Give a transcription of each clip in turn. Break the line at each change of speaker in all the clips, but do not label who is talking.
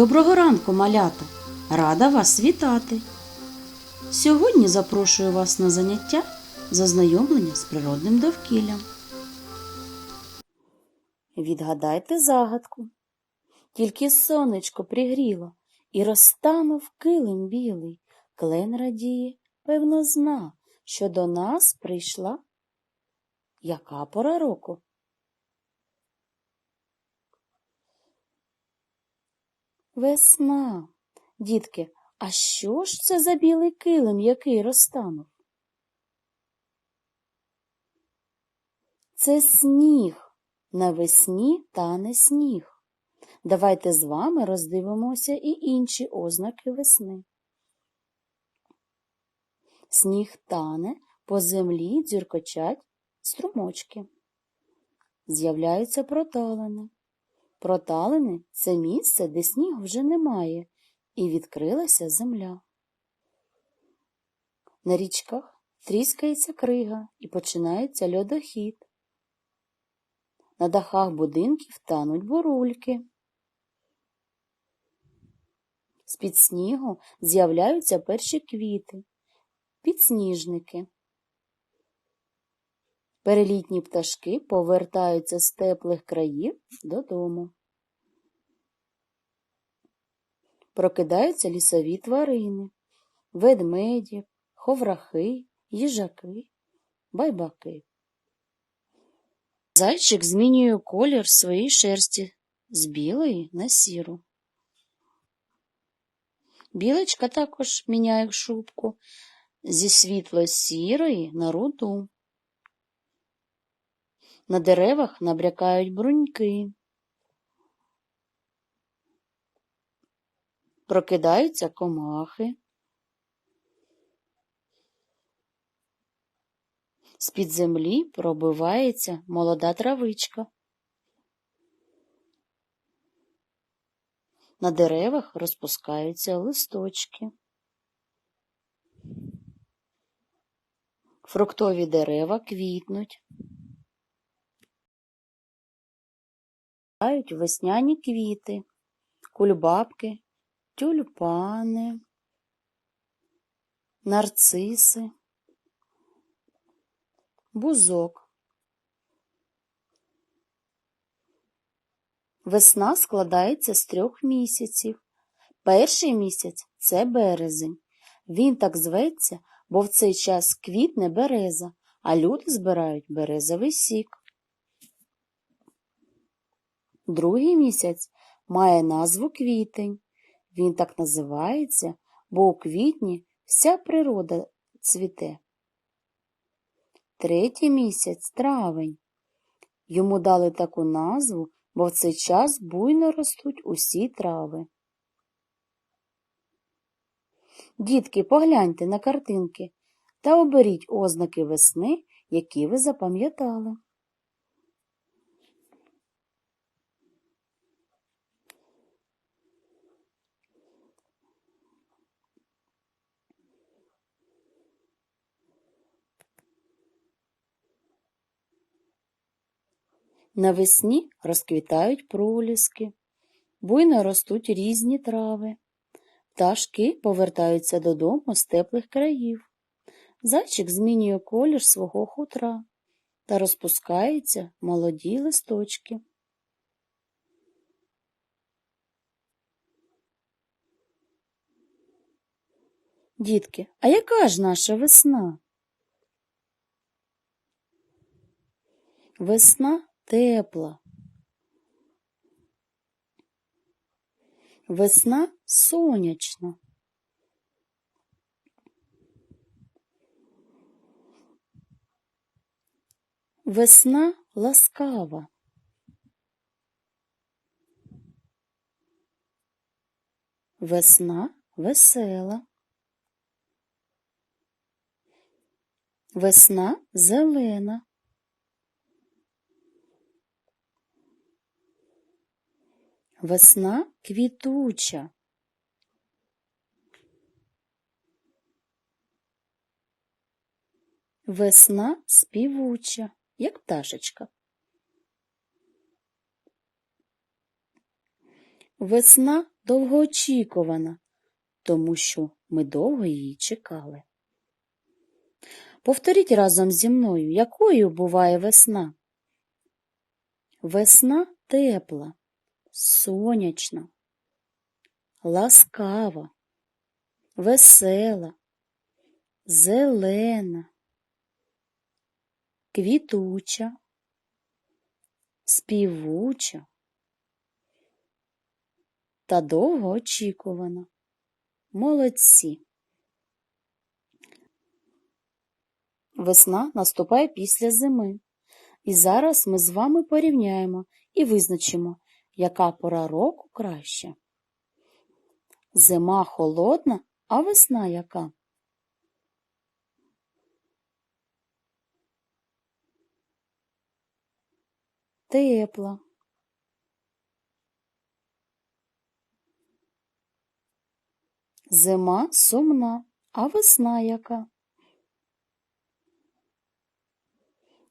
Доброго ранку, малята! Рада вас вітати! Сьогодні запрошую вас на заняття з ознайомлення з природним довкіллям. Відгадайте загадку. Тільки сонечко пригріло і розтанув килим білий. Клен радіє, певно, зна, що до нас прийшла. Яка пора року? Весна. Дітки, а що ж це за білий килим, який розтанув? Це сніг. Навесні тане сніг. Давайте з вами роздивимося і інші ознаки весни. Сніг тане, по землі дзюркочать струмочки. З'являються проталини. Проталини це місце, де снігу вже немає, і відкрилася земля. На річках тріскається крига і починається льодохід. На дахах будинків тануть бурульки. З-під снігу з'являються перші квіти, підсніжники. Перелітні пташки повертаються з теплих країв додому. Прокидаються лісові тварини, ведмеді, ховрахи, їжаки, байбаки. Зайчик змінює колір своєї шерсті з білої на сіру. Білочка також міняє шубку зі світло-сірої на руду. На деревах набрякають бруньки. Прокидаються комахи. З-під землі пробивається молода травичка. На деревах розпускаються листочки. Фруктові дерева квітнуть. Мають весняні квіти, кульбабки, тюльпани, нарциси, бузок. Весна складається з трьох місяців. Перший місяць це березень. Він так зветься, бо в цей час квітне береза, а люди збирають березовий сік. Другий місяць має назву квітень. Він так називається, бо у квітні вся природа цвіте. Третій місяць травень. Йому дали таку назву, бо в цей час буйно ростуть усі трави. Дітки, погляньте на картинки та оберіть ознаки весни, які ви запам'ятали. Навесні розквітають проліски, буйно ростуть різні трави. Пташки повертаються додому з теплих країв. Зайчик змінює колір свого хутра та розпускаються молоді листочки. Дітки, а яка ж наша весна? Весна тепла. Весна сонячна. Весна ласкава. Весна весела. Весна зелена. Весна квітуча. Весна співуча, як пташечка. Весна довгоочікувана, тому що ми довго її чекали. Повторіть разом зі мною, якою буває весна. Весна тепла, сонячна, ласкава, весела, зелена, квітуча, співуча та довгоочікувана. Молодці. Весна наступає після зими. І зараз ми з вами порівняємо і визначимо, яка пора року краща. Зима холодна, а весна яка? Тепла. Зима сумна, а весна яка?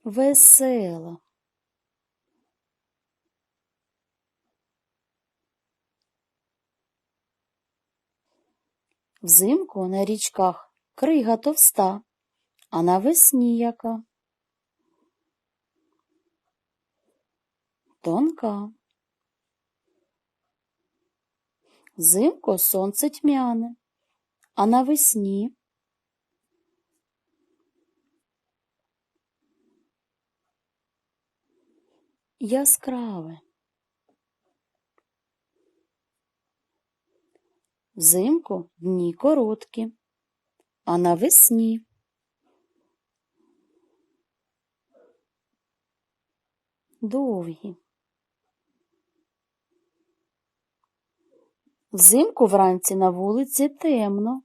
Весела. Взимку на річках крига товста, а навесні яка? Тонка. Взимку сонце тьмяне, а навесні яскраве. Взимку дні короткі, а навесні довгі. Взимку вранці на вулиці темно,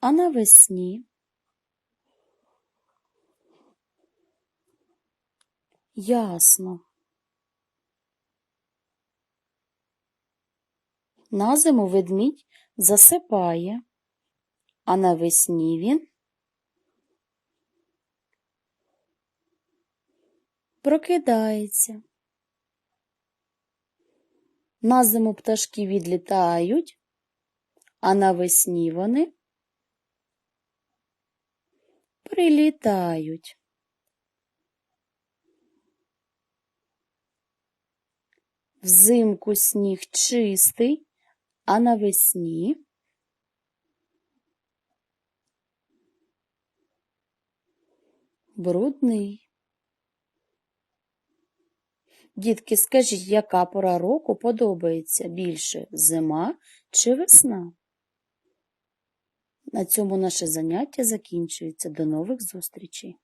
а навесні ясно. На зиму ведмідь засипає, а навесні він прокидається. На зиму пташки відлітають, а навесні вони прилітають. Взимку сніг чистий, а навесні брудний. Дітки, скажіть, яка пора року подобається більше зима чи весна? На цьому наше заняття закінчується. До нових зустрічей!